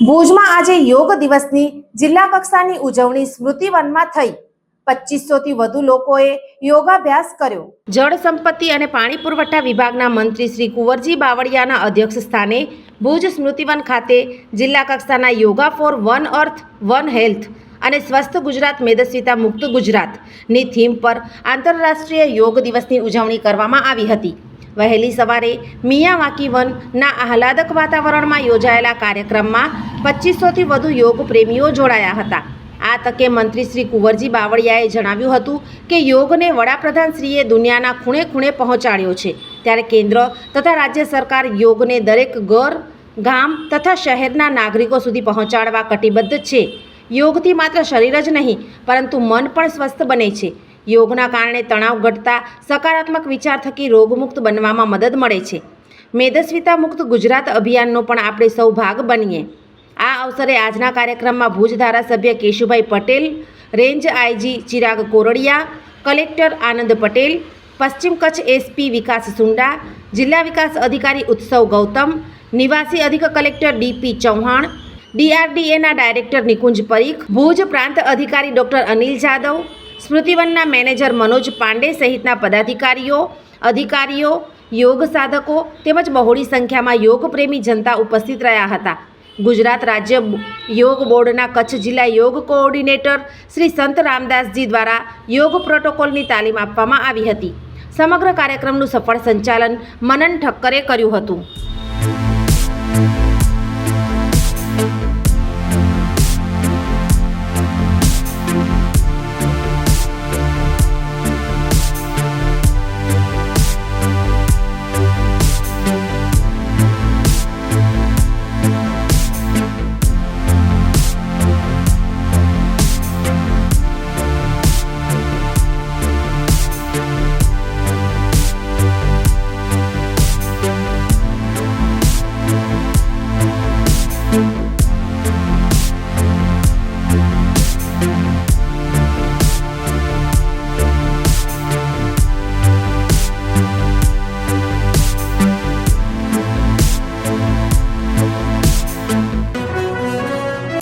ભુજમાં આજે યોગ દિવસની જિલ્લા કક્ષાની ઉજવણી સ્મૃતિવનમાં થઈ. પચીસો વધુ લોકોએ યોગાભ્યાસ કર્યો. જળ સંપત્તિ અને પાણી પુરવઠા વિભાગના મંત્રી શ્રી કુંવરજી બાવળિયાના અધ્યક્ષ સ્થાને ભુજ સ્મૃતિવન ખાતે જિલ્લા કક્ષાના yoga for one earth, one health અને સ્વસ્થ ગુજરાત, મેદસ્વીતા મુક્ત ગુજરાતની થીમ પર આંતરરાષ્ટ્રીય યોગ દિવસની ઉજવણી કરવામાં આવી હતી. વહેલી સવારે મિયાવાકી વનના આહલાદક વાતાવરણમાં યોજાયેલા કાર્યક્રમમાં પચીસોથી વધુ યોગ પ્રેમીઓ જોડાયા હતા. આ તકે મંત્રી શ્રી કુંવરજી બાવળિયાએ જણાવ્યું હતું કે યોગને વડાપ્રધાનશ્રીએ દુનિયાના ખૂણે ખૂણે પહોંચાડ્યો છે. ત્યારે કેન્દ્ર તથા રાજ્ય સરકાર યોગને દરેક ઘર, ગામ તથા શહેરના નાગરિકો સુધી પહોંચાડવા કટિબદ્ધ છે. યોગથી માત્ર શરીર જ નહીં, પરંતુ મન પણ સ્વસ્થ બને છે. યોગના કારણે તણાવ ઘટતા સકારાત્મક વિચાર થકી રોગમુક્ત બનવામાં મદદ મળે છે. મેદસ્વીતા મુક્ત ગુજરાત અભિયાનનો પણ આપણે સૌ ભાગ બનીએ. આ અવસરે આજના કાર્યક્રમમાં ભુજ ધારાસભ્ય Keshubhai Patel, range IG Chirag Koradiya, collector Anand Patel, પશ્ચિમ કચ્છ એસપી વિકાસ સુંડા, જિલ્લા વિકાસ અધિકારી ઉત્સવ ગૌતમ, નિવાસી અધિક કલેક્ટર ડીપી ચૌહાણ, ડીઆરડીએના ડાયરેક્ટર નિકુંજ પરીખ, ભુજ પ્રાંત અધિકારી ડોક્ટર અનિલ જાદવ સ્મૃતિવનના મેનેજર મનોજ પાંડે સહિતના પદાધિકારીઓ, અધિકારીઓ, યોગ સાધકો તેમજ બહોળી સંખ્યામાં યોગપ્રેમી જનતા ઉપસ્થિત રહ્યા હતા. ગુજરાત રાજ્ય યોગ બોર્ડના કચ્છ જિલ્લા યોગ કોઓર્ડિનેટર શ્રી સંત રામદાસજી દ્વારા યોગ પ્રોટોકોલની તાલીમ આપવામાં આવી હતી. સમગ્ર કાર્યક્રમનું સફળ સંચાલન મનન ઠક્કરે કર્યું હતું.